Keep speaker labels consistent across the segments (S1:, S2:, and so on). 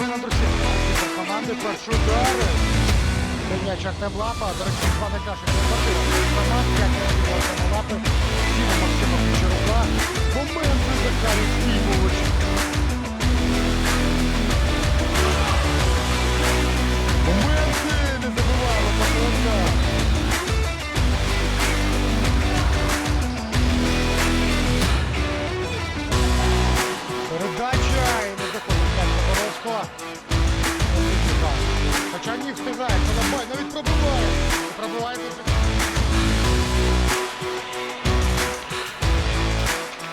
S1: Євгена Друсенко, лідер команди, першу удар. М'яч Артем Лапа, до речі, два найкращих результатів. Команд, як не Артем Лапи, Діма Максима Кучерука. Моменти Захарій Стіймович.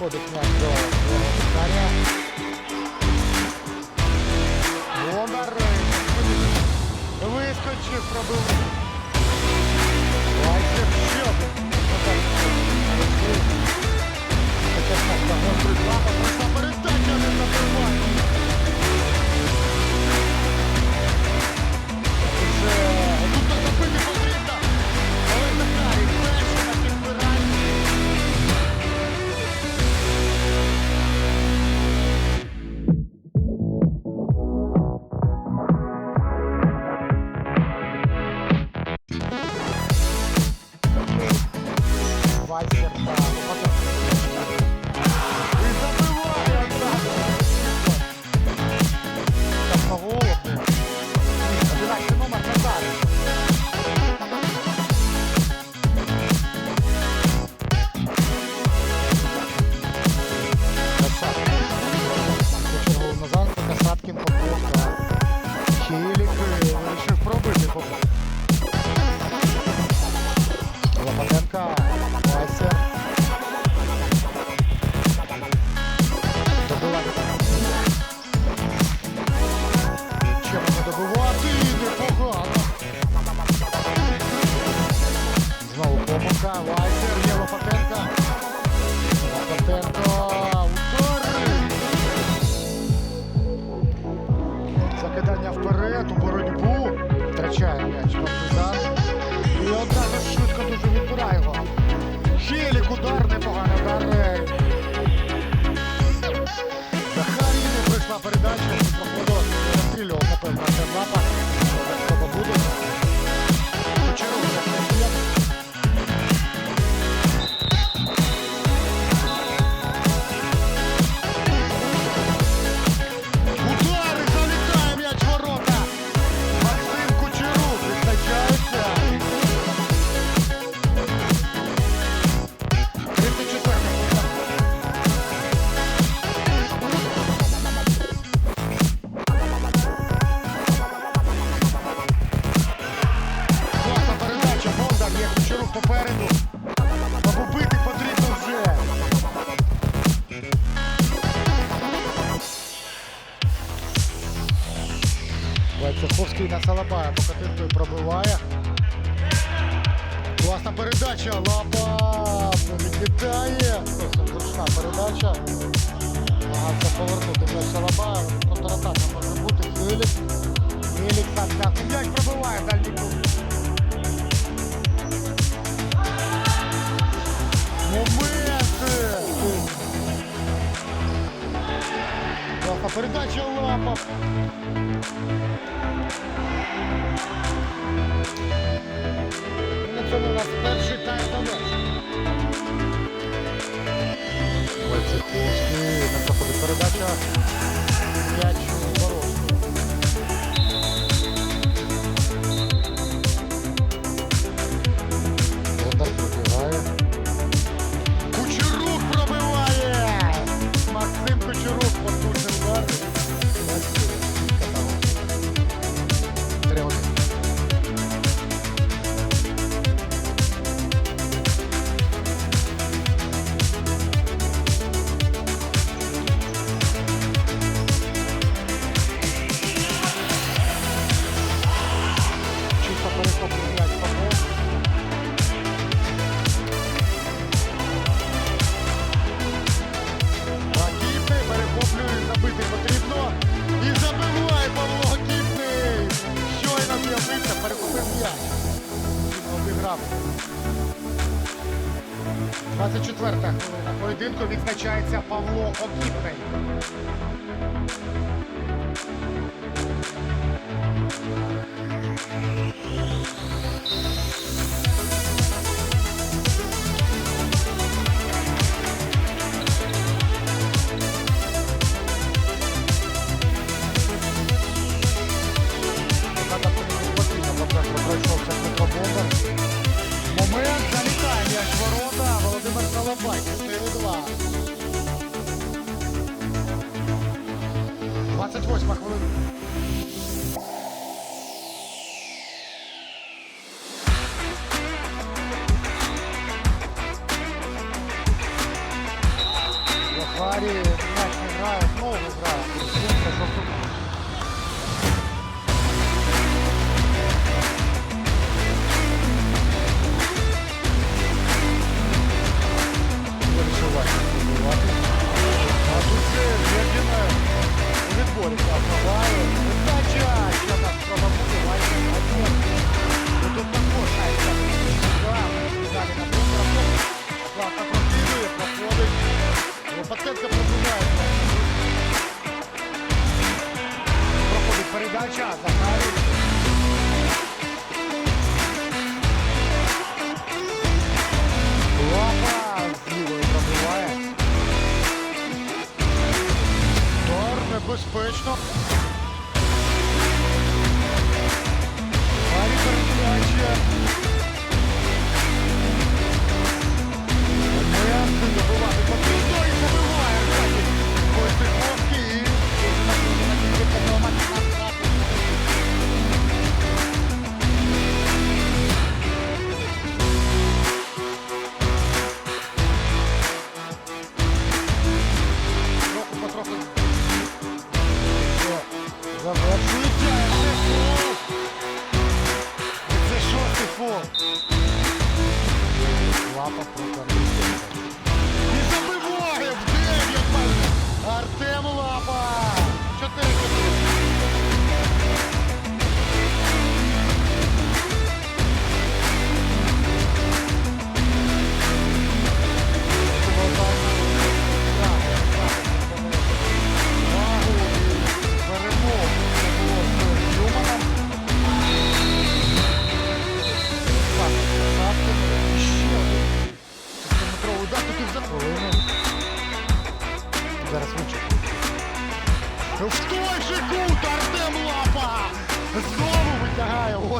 S1: Ходить м'яч до Вікарія. Бондар. Вискочив, пробив. Вайсер ще один. Хоча так, пройшла передача, не забиває. Втрачає м'яч партизан. І одразу швидко дуже відбирає його. Хілік, удар, непоганий удар. Захарій не прийшла передача, проходила, розстрілював, напевно, Лапа. Треба буде. Кучеров Салабая покатинкою пробиває. Класна передача, лапа відлітає. Зручна передача. Намагався повернути м'яч Салабая. Контратака може бути. Філік. Філік так, так. І пробиває дальній кут. Моменти! Класна передача лапа. На цьому у нас перший тайм завершений. На проходить передача. було однітне. Пройшовся Петро Момент залітає м'яч ворота. Володимир Соловай. на хвилину. Захарі, м'яч не грає, знову грає. job.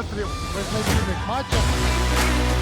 S1: острів визначальних матчів.